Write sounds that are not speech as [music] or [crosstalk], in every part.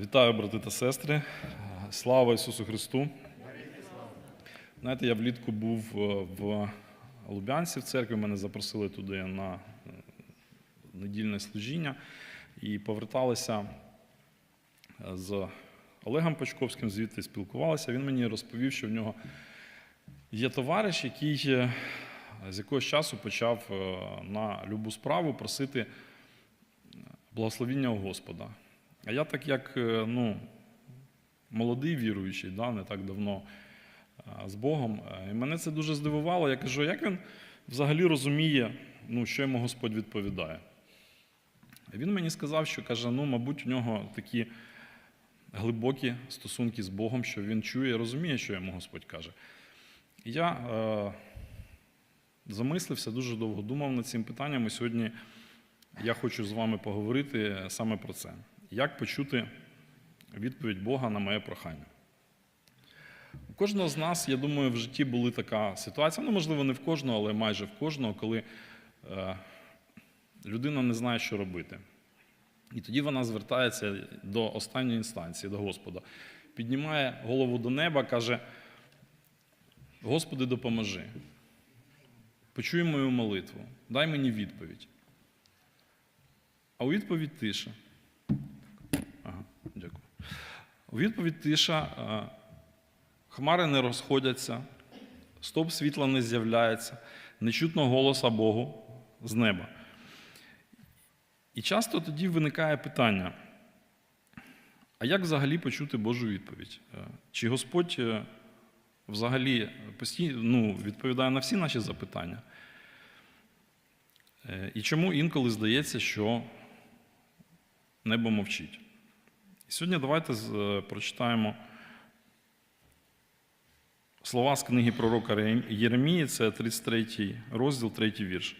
Вітаю, брати та сестри. Слава Ісусу Христу. Знаєте, я влітку був е, в Лубянці в церкві, мене запросили туди на е, недільне служіння і поверталися е, з Олегом Пачковським, звідти спілкувалися. Він мені розповів, що в нього є товариш, який з якогось часу почав на любу справу просити благословіння у Господа. А я так як е, ну, молодий віруючий, да, не так давно е, з Богом, е, і мене це дуже здивувало. Я кажу, як він взагалі розуміє, ну, що йому Господь відповідає. Він мені сказав, що каже, ну, мабуть, у нього такі глибокі стосунки з Богом, що він чує і розуміє, що йому Господь каже. Я е, замислився, дуже довго думав над цим питанням, і сьогодні я хочу з вами поговорити саме про це. Як почути відповідь Бога на моє прохання? У кожного з нас, я думаю, в житті була така ситуація, ну, можливо, не в кожного, але майже в кожного, коли е, людина не знає, що робити. І тоді вона звертається до останньої інстанції, до Господа. Піднімає голову до неба, каже: Господи, допоможи. Почуй мою молитву, дай мені відповідь. А у відповідь тиша. У відповідь тиша. е, Хмари не розходяться, стоп світла не з'являється, не чутно голоса Богу з неба. І часто тоді виникає питання: а як взагалі почути Божу відповідь? Е, Чи Господь е, взагалі постійно ну, відповідає на всі наші запитання? І чому інколи здається, що небо мовчить? І сьогодні давайте е, прочитаємо слова з книги пророка Ре- Єремії, це 33 розділ, 3 вірш.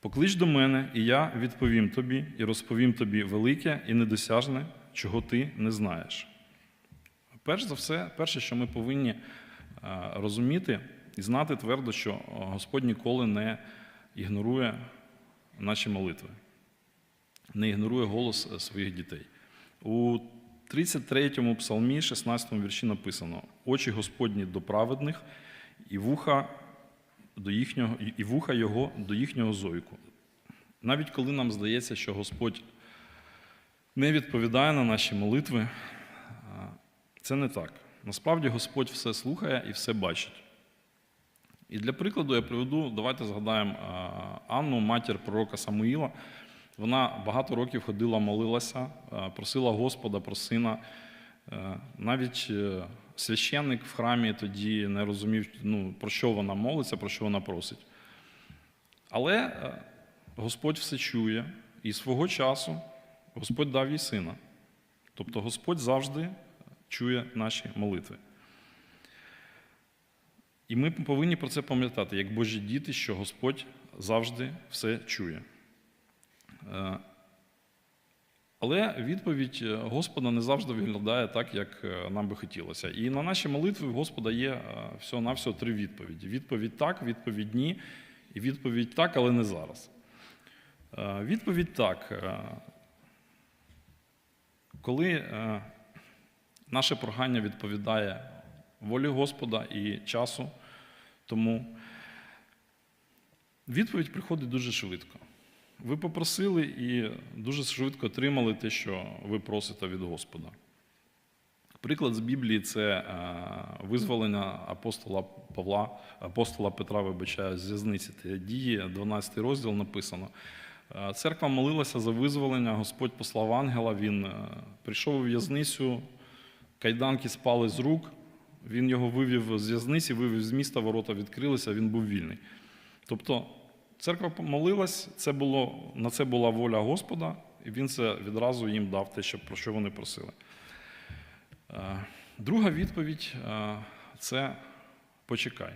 Поклич до мене, і я відповім тобі, і розповім тобі велике і недосяжне, чого ти не знаєш. Перш за все, перше, що ми повинні е, розуміти і знати твердо, що е, Господь ніколи не ігнорує наші молитви, не ігнорує голос своїх дітей. У 33-му псалмі, 16 вірші написано: очі Господні до праведних, і вуха до їхнього, і вуха його до їхнього зойку. Навіть коли нам здається, що Господь не відповідає на наші молитви, це не так. Насправді Господь все слухає і все бачить. І для прикладу я приведу, давайте згадаємо Анну, матір пророка Самуїла. Вона багато років ходила, молилася, просила Господа про сина. Е, Навіть е, священник в храмі тоді не розумів, ну, про що вона молиться, про що вона просить. Але е, Господь все чує, і свого часу Господь дав їй сина. Тобто Господь завжди чує наші молитви. І ми повинні про це пам'ятати, як Божі діти, що Господь завжди все чує. Е, Але відповідь е, Господа не завжди виглядає так, як е, нам би хотілося. І на наші молитви в Господа є всього-навсього три відповіді: відповідь так, відповідь ні, і відповідь так, але не зараз. Відповідь так. Коли наше прохання відповідає волі Господа і часу, тому відповідь приходить дуже швидко. Ви попросили і дуже швидко отримали те, що ви просите від Господа. Приклад з Біблії це е, визволення апостола Павла, апостола Петра, вибачаю, з в'язниці. Дії, 12 розділ написано. Е, Церква молилася за визволення, Господь послав ангела, він е, прийшов у в'язницю, кайданки спали з рук, він його вивів з в'язниці, вивів з міста, ворота відкрилися, він був вільний. Тобто церква молилась, це було, на це була воля Господа, і він це відразу їм дав те, що, про що вони просили. Е, Друга відповідь е, це почекай.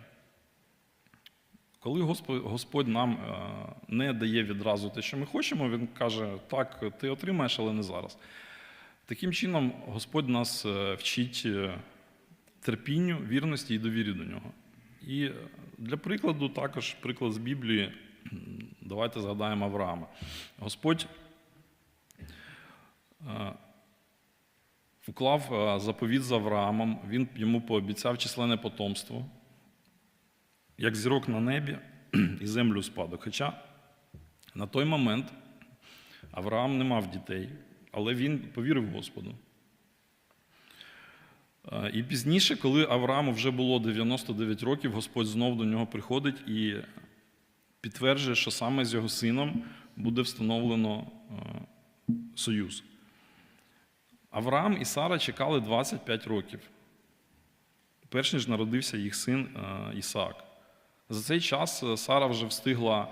Коли Господь, нам е, не дає відразу те, що ми хочемо, Він каже, так, ти отримаєш, але не зараз. Таким чином, Господь нас вчить терпінню, вірності і довірі до нього. І для прикладу, також приклад з Біблії, давайте згадаємо Авраама. Господь е, вклав е, заповіт з Авраамом, він йому пообіцяв численне потомство, як зірок на небі [clears throat] і землю спадок. Хоча на той момент Авраам не мав дітей, але він повірив Господу. Е, І пізніше, коли Аврааму вже було 99 років, Господь знов до нього приходить і підтверджує, що саме з його сином буде встановлено е, союз. Авраам і Сара чекали 25 років, перш ніж народився їх син е, Ісаак. За цей час е, Сара вже встигла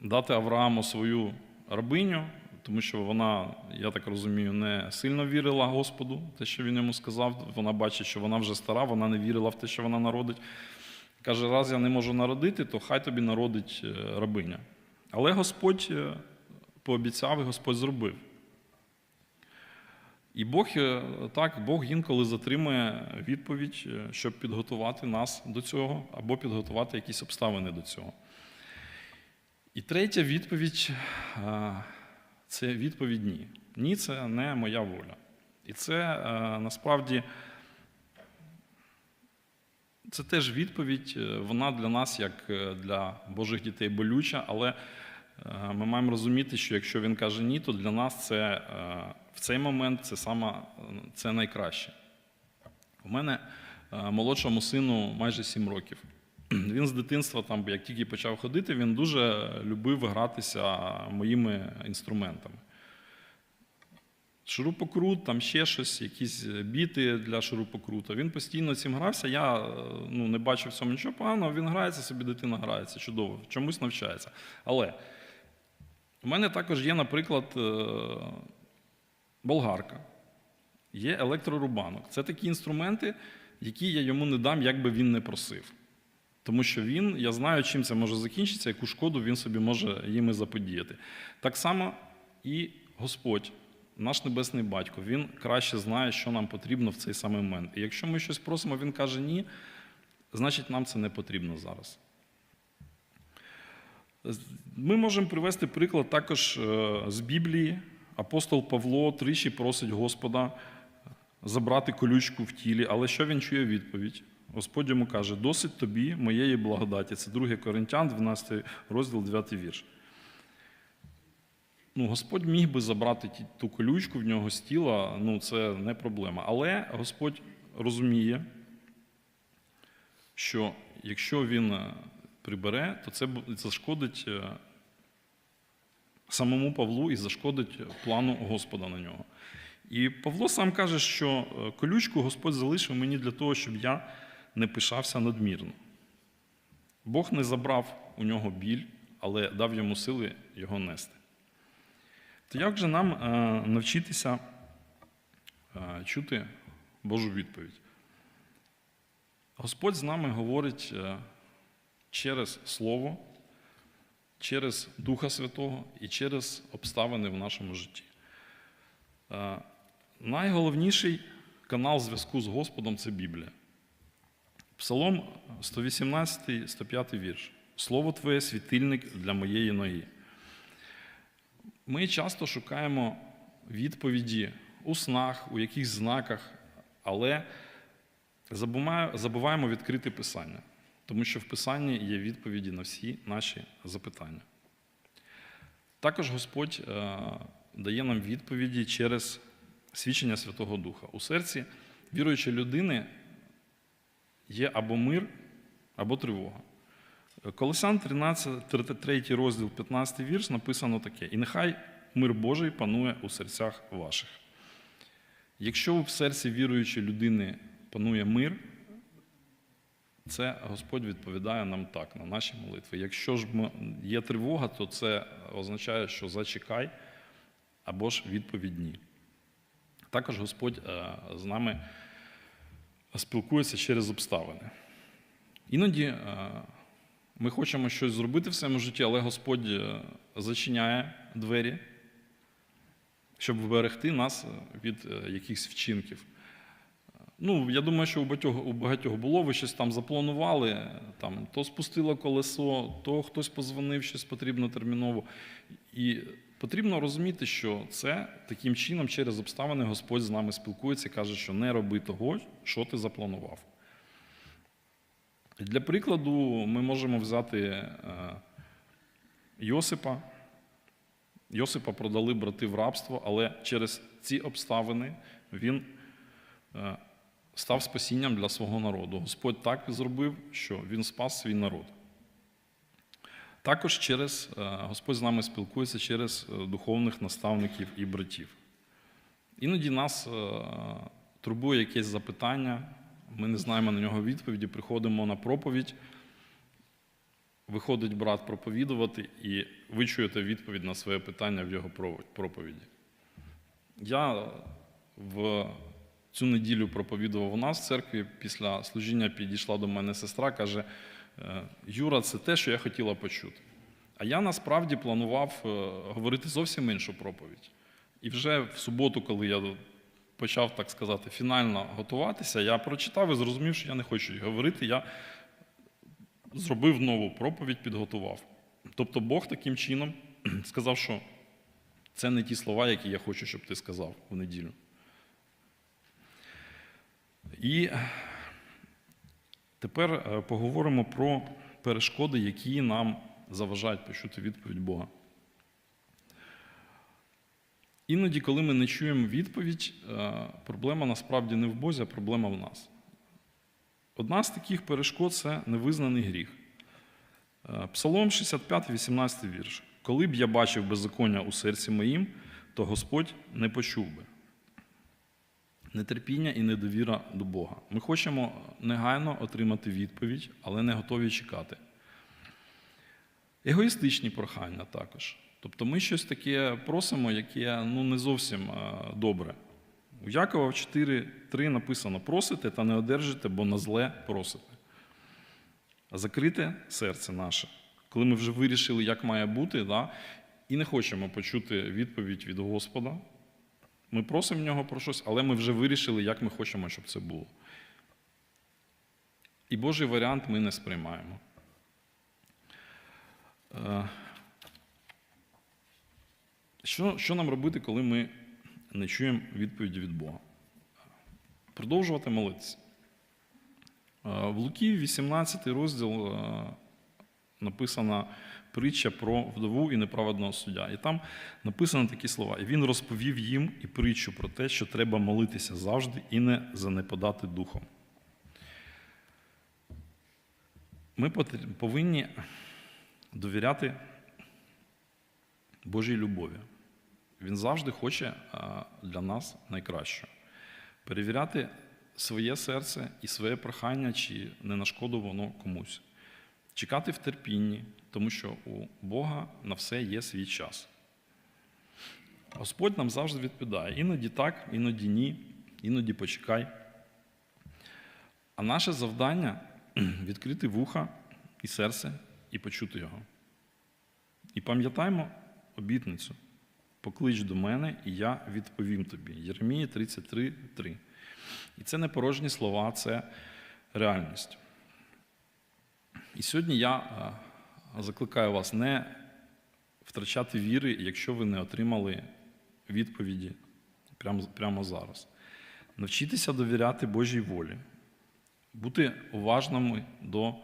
дати Аврааму свою рабиню, тому що вона, я так розумію, не сильно вірила Господу, те, що він йому сказав. Вона бачить, що вона вже стара, вона не вірила в те, що вона народить. Каже, раз я не можу народити, то хай тобі народить е, рабиня. Але Господь е, пообіцяв і Господь зробив. І Бог е, так, Бог інколи затримує відповідь, щоб підготувати нас до цього, або підготувати якісь обставини до цього. І третя відповідь це відповідь ні. Ні, це не моя воля. І це насправді це теж відповідь, е, вона для нас, як е, для Божих дітей, болюча, але е, ми маємо розуміти, що якщо він каже ні, то для нас це в цей момент це саме це найкраще. У мене молодшому сину майже 7 років. [clears throat] Він з дитинства, там, як тільки почав ходити, він дуже любив гратися моїми інструментами. Шурупокрут, там ще щось, якісь біти для шурупокрута. Він постійно цим грався. Я е, ну, не бачив в цьому нічого поганого. Він грається собі, дитина грається, чудово, чомусь навчається. Але у мене також є, наприклад, е, болгарка, є електрорубанок. Це такі інструменти, які я йому не дам, як би він не просив. Тому що він, я знаю, чим це може закінчитися, яку шкоду він собі може їми заподіяти. Так само і Господь, наш небесний батько, він краще знає, що нам потрібно в цей самий момент. І якщо ми щось просимо, він каже ні, значить нам це не потрібно зараз. Ми можемо привести приклад також е, з Біблії. Апостол Павло тричі просить Господа забрати колючку в тілі, але що він чує відповідь? Господь йому каже: досить тобі моєї благодаті. Це 2 Коринтян, 12 розділ, 9 вірш. Ну, Господь міг би забрати ту колючку в нього з тіла, ну це не проблема. Але Господь розуміє, що якщо він е, прибере, то це зашкодить е, самому Павлу і зашкодить плану Господа на нього. І Павло сам каже, що е, колючку Господь залишив мені для того, щоб я не пишався надмірно. Бог не забрав у нього біль, але дав йому сили його нести. То як же нам е, навчитися е, чути Божу відповідь? Господь з нами говорить е, через Слово, через Духа Святого і через обставини в нашому житті. Найголовніший канал зв'язку з Господом це Біблія. Псалом 118, 105 вірш. Слово Твоє світильник для моєї ноги. Ми часто шукаємо відповіді у снах, у якихось знаках, але забуваємо відкрити Писання, тому що в Писанні є відповіді на всі наші запитання. Також Господь е, дає нам відповіді через свідчення Святого Духа. У серці віруючої людини є або мир, або тривога. Колосян 13, 3 розділ, 15 вірш написано таке: І нехай мир Божий панує у серцях ваших. Якщо в серці віруючої людини панує мир, це Господь відповідає нам так на наші молитви. Якщо ж є тривога, то це означає, що зачекай або ж відповідь ні. Також Господь е, з нами спілкується через обставини. Іноді е, ми хочемо щось зробити в своєму житті, але Господь е, зачиняє двері, щоб вберегти нас е, від е, якихось вчинків. Ну, я думаю, що у багатьох, у багатьох було, ви щось там запланували, там, то спустило колесо, то хтось позвонив, щось потрібно терміново. І Потрібно розуміти, що це таким чином через обставини Господь з нами спілкується і каже, що не роби того, що ти запланував. Для прикладу, ми можемо взяти е, Йосипа. Йосипа продали брати в рабство, але через ці обставини він е, став спасінням для свого народу. Господь так зробив, що він спас свій народ. Також через е, Господь з нами спілкується через духовних наставників і братів. Іноді нас турбує якесь запитання, ми не знаємо на нього відповіді, приходимо на проповідь, виходить брат проповідувати, і ви чуєте відповідь на своє питання в його проповіді. Я в цю неділю проповідував у нас в церкві. Після служіння підійшла до мене сестра, каже: «Е, Юра, це те, що я хотіла почути. А я насправді планував е, говорити зовсім іншу проповідь. І вже в суботу, коли я почав, так сказати, фінально готуватися, я прочитав і зрозумів, що я не хочу говорити. Я зробив нову проповідь, підготував. Тобто Бог таким чином [clears throat] сказав, що це не ті слова, які я хочу, щоб ти сказав в неділю. І тепер е, поговоримо про перешкоди, які нам заважають почути відповідь Бога. Іноді, коли ми не чуємо відповідь, е, проблема насправді не в Бозі, а проблема в нас. Одна з таких перешкод це невизнаний гріх. Е, Псалом 65, 18 вірш. Коли б я бачив беззаконня у серці моїм, то Господь не почув би. Нетерпіння і недовіра до Бога. Ми хочемо негайно отримати відповідь, але не готові чекати. Егоїстичні прохання також. Тобто ми щось таке просимо, яке ну, не зовсім е, добре. У Якова в 4.3 написано: просите та не одержите, бо на зле просите. А Закрите серце наше, коли ми вже вирішили, як має бути, да, і не хочемо почути відповідь від Господа. Ми просимо нього про щось, але ми вже вирішили, як ми хочемо, щоб це було. І Божий варіант ми не сприймаємо. Що, що нам робити, коли ми не чуємо відповіді від Бога? Продовжувати молитися. В Луки, 18 розділ, написана притча про вдову і неправедного суддя. І там написано такі слова. І він розповів їм і притчу про те, що треба молитися завжди і не занепадати духом. Ми повинні довіряти Божій любові. Він завжди хоче для нас найкращого. Перевіряти своє серце і своє прохання, чи не на шкоду воно комусь. Чекати в терпінні, тому що у Бога на все є свій час. Господь нам завжди відповідає: іноді так, іноді ні, іноді почекай. А наше завдання [clears throat] відкрити вуха і серце і почути його. І пам'ятаймо обітницю. Поклич до мене, і я відповім тобі. Єремія 33,3. І це не порожні слова, це реальність. І сьогодні я е, закликаю вас не втрачати віри, якщо ви не отримали відповіді прямо, прямо зараз. Навчитися довіряти Божій волі, бути уважними до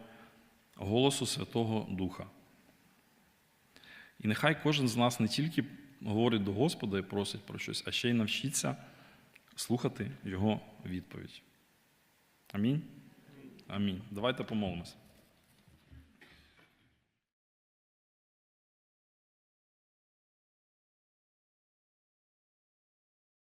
голосу Святого Духа. І нехай кожен з нас не тільки говорить до Господа і просить про щось, а ще й навчиться слухати Його відповідь. Амінь. Амінь. Давайте помолимося.